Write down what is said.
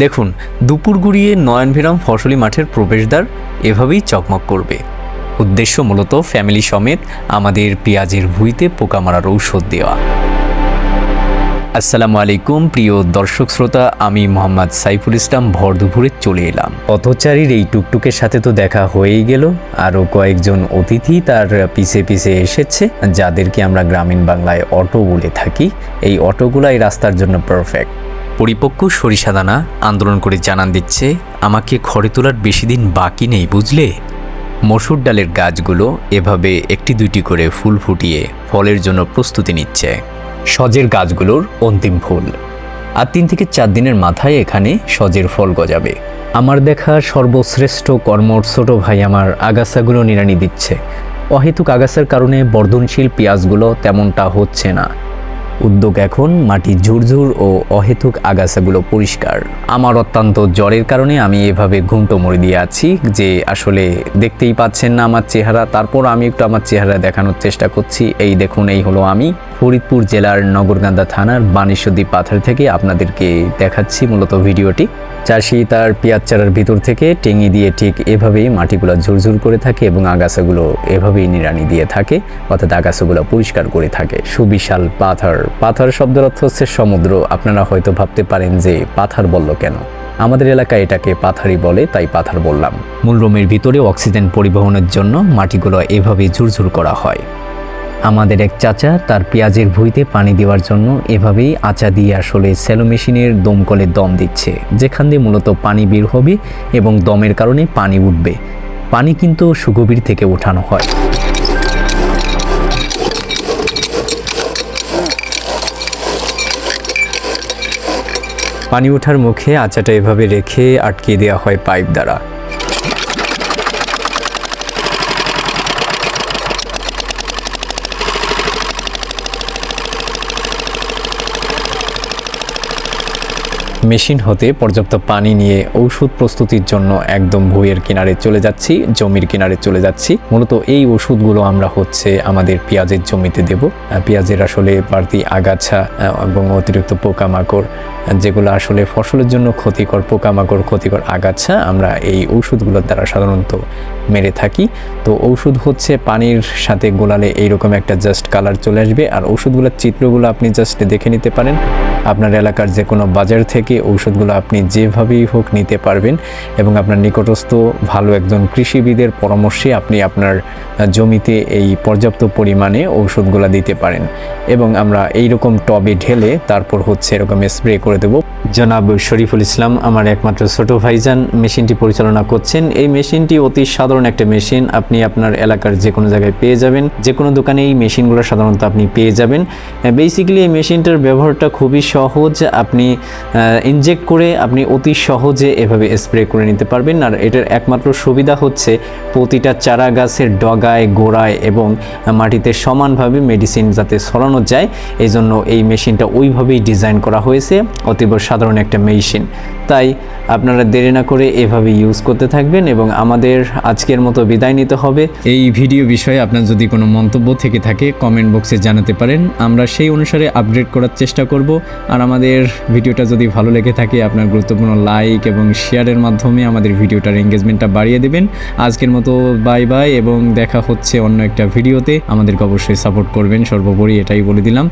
দেখুন, দুপুর গুড়িয়ে নয়নভিরাম ফসলি মাঠের প্রবেশদ্বার এভাবেই চকমক করবে। উদ্দেশ্য মূলত ফ্যামিলি সমেত আমাদের পেঁয়াজের ভুঁইতে পোকা মারার ঔষধ দেওয়া। আসসালামু আলাইকুম, প্রিয় দর্শক শ্রোতা, আমি মোহাম্মদ সাইফুল ইসলাম ভর দুপুরে চলে এলাম। পথচারীর এই টুকটুকের সাথে তো দেখা হয়েই গেল। আরও কয়েকজন অতিথি তার পিছে পিছে এসেছে, যাদেরকে আমরা গ্রামীণ বাংলায় অটো বলে থাকি। এই অটোগুলাই রাস্তার জন্য পারফেক্ট পরিপক্ক সরিষা দানা আন্দোলন করে জানান দিচ্ছে, আমাকে ঘরে তোলার বেশি দিন বাকি নেই, বুঝলে? মসুর ডালের গাছগুলো এভাবে একটি দুইটি করে ফুল ফুটিয়ে ফলের জন্য প্রস্তুতি নিচ্ছে। সজের গাছগুলোর অন্তিম ফুল। আর তিন থেকে চার দিনের মাথায় এখানে সজের ফল গজাবে। আমার দেখা সর্বশ্রেষ্ঠ কর্মর ছোট ভাই আমার আগাছাগুলো নিড়ানি দিচ্ছে। অহেতুক আগাছার কারণে বর্ধনশীল পেঁয়াজগুলো তেমনটা হচ্ছে না। উদ্যোগ এখন মাটি ঝুরঝুর ও অহেতুক আগাছাগুলো পরিষ্কার। আমার অত্যন্ত জ্বরের কারণে আমি এভাবে ঘুমটো মরে দিয়ে আছি যে আসলে দেখতেই পাচ্ছেন না আমার চেহারা। তারপর আমি একটু আমার চেহারা দেখানোর চেষ্টা করছি। এই দেখুন, এই হলো আমি। ফরিদপুর জেলার নগরগান্দা থানার বানেশ্বরদ্বীপ পাথর থেকে আপনাদেরকে দেখাচ্ছি মূলত ভিডিওটি। চাষি তার পেঁয়াজ চারার ভিতর থেকে টেঙি দিয়ে ঠিক এভাবেই মাটিগুলো ঝুরঝুর করে থাকে এবং আগাছাগুলো এভাবেই নিড়ানি দিয়ে থাকে। অর্থাৎ আগাছাগুলো পরিষ্কার করে থাকে। সুবিশাল পাথর। পাথর। শব্দের অর্থ হচ্ছে সমুদ্র। আপনারা হয়তো ভাবতে পারেন যে, পাথর বলল কেন? আমাদের এলাকায় এটাকে পাথারই বলে, তাই পাথর বললাম। মূল রুমের ভিতরে অক্সিজেন পরিবহনের জন্য মাটিগুলো এভাবেই ঝুরঝুর করা হয়। আমাদের এক চাচা তার পেঁয়াজের ভুঁইতে পানি দেওয়ার জন্য এভাবেই আচা দিয়ে আসলে স্যালো মেশিনের দমকলে দম দিচ্ছে, যেখান দিয়ে মূলত পানি বের হবে এবং দমের কারণে পানি উঠবে। পানি কিন্তু সুগভীর থেকে ওঠানো হয়। পানি ওঠার মুখে আচাটা এভাবে রেখে আটকে দেওয়া হয় পাইপ দ্বারা। মেশিন হতে পর্যাপ্ত পানি নিয়ে ঔষধ প্রস্তুতির জন্য একদম ভুঁইয়ের কিনারে চলে যাচ্ছি, জমির কিনারে চলে যাচ্ছি। মূলত এই ওষুধগুলো আমরা হচ্ছে আমাদের পেঁয়াজের জমিতে দেব। পেঁয়াজের আসলে বাড়তি আগাছা এবং অতিরিক্ত পোকামাকড় যেগুলো আসলে ফসলের জন্য ক্ষতিকর, পোকামাকড় ক্ষতিকর আগাছা, আমরা এই ঔষধগুলোর দ্বারা সাধারণত মেরে থাকি। তো ঔষধ হচ্ছে পানির সাথে গোলালে এইরকম একটা জাস্ট কালার চলে আসবে, আর ওষুধগুলোর চিত্রগুলো আপনি জাস্ট দেখে নিতে পারেন। আপনার এলাকার যে কোনো বাজার থেকে ঔষধগুলো আপনি যেভাবেই হোক নিতে পারবেন এবং আপনার নিকটস্থ ভালো একজন কৃষিবিদের পরামর্শে আপনি আপনার জমিতে এই পর্যাপ্ত পরিমাণে ঔষধগুলো দিতে পারেন। এবং আমরা এই রকম টবে ঢেলে তারপর হচ্ছে এরকম স্প্রে করে দেব। জনাব শরীফুল ইসলাম, আমার একমাত্র ছোট ভাইজান, মেশিনটি পরিচালনা করছেন। এই মেশিনটি অতি সাধারণ একটা মেশিন। আপনি আপনার এলাকার যে কোনো জায়গায় পেয়ে যাবেন। যে কোনো দোকানে এই মেশিনগুলো সাধারণত আপনি পেয়ে যাবেন। বেসিক্যালি এই মেশিনটার ব্যবহারটা খুবই সহজ। আপনি ইনজেক্ট করে আপনি অতি সহজে এভাবে স্প্রে করে নিতে পারবেন। আর এটার একমাত্র সুবিধা হচ্ছে প্রতিটা চারা গাছের ডগায় গোড়ায় এবং মাটিতে সমানভাবে মেডিসিন যাতে ছড়ানো যায় এই জন্য এই মেশিনটা ওইভাবেই ডিজাইন করা হয়েছে। অতীব সাধারণ একটা মেশিন তাই আপনারা দেরি না করে এভাবে ইউজ করতে থাকবেন এবং আমাদের আজকের মতো বিদায় নিতে হবে। এই ভিডিও বিষয়ে আপনার যদি কোনো মন্তব্য থেকে থাকে কমেন্ট বক্সে জানাতে পারেন। আমরা সেই অনুসারে আপডেট করার চেষ্টা করব। আর আমাদের ভিডিওটা যদি ভালো লেগে থাকে, আপনার গুরুত্বপূর্ণ লাইক এবং শেয়ারের মাধ্যমে আমাদের ভিডিওটার এঙ্গেজমেন্টটা বাড়িয়ে দেবেন। আজকের মতো বাই বাই এবং দেখা হচ্ছে অন্য একটা ভিডিওতে আমাদেরকে অবশ্যই সাপোর্ট করবেন। সর্বোপরি এটাই বলে দিলাম।